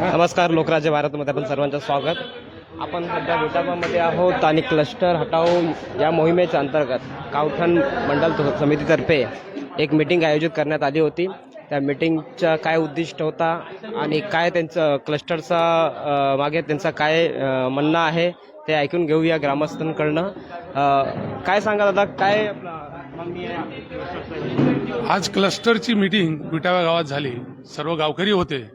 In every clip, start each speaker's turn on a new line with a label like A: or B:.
A: नमस्कार लोकराज्य भारतमध्ये आपण सर्वांचं स्वागत. आपण सध्या विटाबामध्ये आहोत आणि क्लस्टर हटाव या मोहिमेच्या अंतर्गत कावठण मंडल समितीतर्फे एक मीटिंग आयोजित करण्यात आली होती. त्या मीटिंगचा काय उद्दिष्ट होता आणि काय त्यांचं क्लस्टरचा मागे त्यांचं काय म्हणणं आहे ते ऐकून घेऊया ग्रामस्थांकडनं. काय सांगा दादा काय
B: आज क्लस्टरची मीटिंग विटाव्या गावात झाली. सर्व गावकरी होते.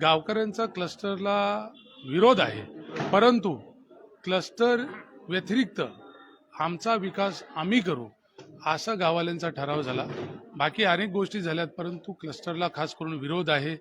B: गावकऱ्यांचा क्लस्टरला विरोध आहे. परंतु क्लस्टर व्यतिरिक्त आमचा विकास आम्ही करू असा गावाल्यांचा ठराव झाला. बाकी अनेक गोष्टी झाल्यात परंतु क्लस्टरला खास करून विरोध आहे.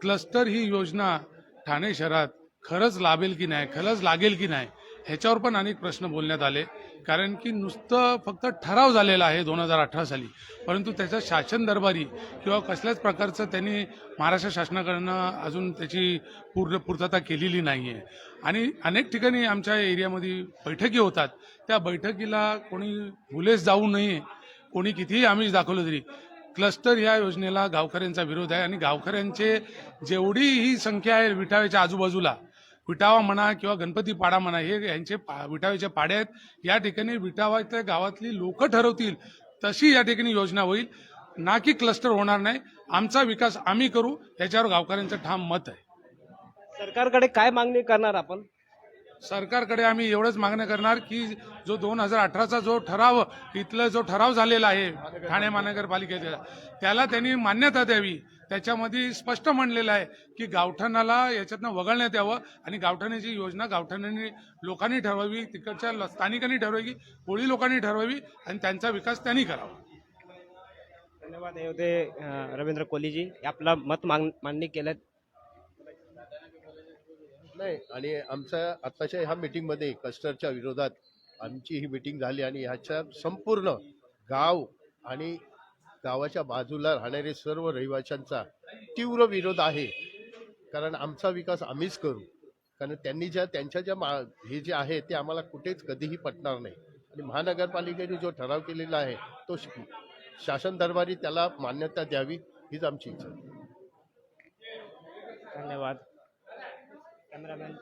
B: क्लस्टर ही योजना ठाणे शहरात खरंच लाभेल की नाही खरंच लागेल की नाही ह्याच्यावर पण अनेक प्रश्न बोलण्यात आले. कारण की नुसतं फक्त ठराव झालेला आहे दोन हजार अठरा साली. परंतु त्याचा शासन दरबारी किंवा कसल्याच प्रकारचं त्यांनी महाराष्ट्र शासनाकडनं अजून त्याची पूर्ण पूर्तता केलेली नाही आहे आणि अनेक ठिकाणी आमच्या एरियामध्ये बैठकी होतात. त्या बैठकीला कोणी भुलेस जाऊ नये कोणी कितीही आमिष दाखवलं तरी. क्लस्टर ह्या योजनेला गावकऱ्यांचा विरोध आहे आणि गावकऱ्यांचे जेवढी ही संख्या आहे विटाव्याच्या आजूबाजूला विटावा म्हणा किंवा गणपती पाडा म्हणा हे यांचे पा- विटाव्याचे पाडे आहेत. या ठिकाणी विटावाच्या गावातली लोक ठरवतील. तशी या ठिकाणी योजना होईल. ना की क्लस्टर होणार नाही. आमचा विकास आम्ही करू. याच्यावर गावकऱ्यांचं ठाम मत आहे.
A: सरकारकडे काय मागणी करणार आपण?
B: सरकारकडे आम्ही एवढंच मागणं करणार की जो दोन हजार अठराचा जो ठराव इथला जो ठराव झालेला आहे ठाणे महानगरपालिकेचा त्याला त्यांनी मान्यता द्यावी. त्याच्यामध्ये स्पष्ट म्हणलेलं आहे की गावठाणाला याच्यातनं वगळण्यात यावं आणि गावठाणाची योजना गावठाणाने लोकांनी ठरवावी तिकडच्या ल- स्थानिकांनी ठरवावी कोळी लोकांनी ठरवावी आणि त्यांचा विकास त्यांनी करावा.
A: धन्यवाद हे होते अं, रवींद्र कोहलीजी. आपला मत माग मांडणी केलं
C: नाही आणि आमच्या आत्ताच्या ह्या मीटिंगमध्ये क्लस्टरच्या विरोधात आमची ही मीटिंग झाली आणि ह्याच्या संपूर्ण गाव आणि गावाच्या बाजूला राहणारे सर्व रहिवाशांचा तीव्र विरोध आहे. कारण आमचा विकास आम्हीच करू. कारण त्यांनी ज्या त्यांच्या ज्या मा हे जे आहे ते आम्हाला कुठेच कधीही पटणार नाही. आणि महानगरपालिकेने जो ठराव केलेला आहे तो शासन दरबारी त्याला मान्यता द्यावी हीच आमची इच्छा
A: धन्यवाद. कॅमेरामॅन.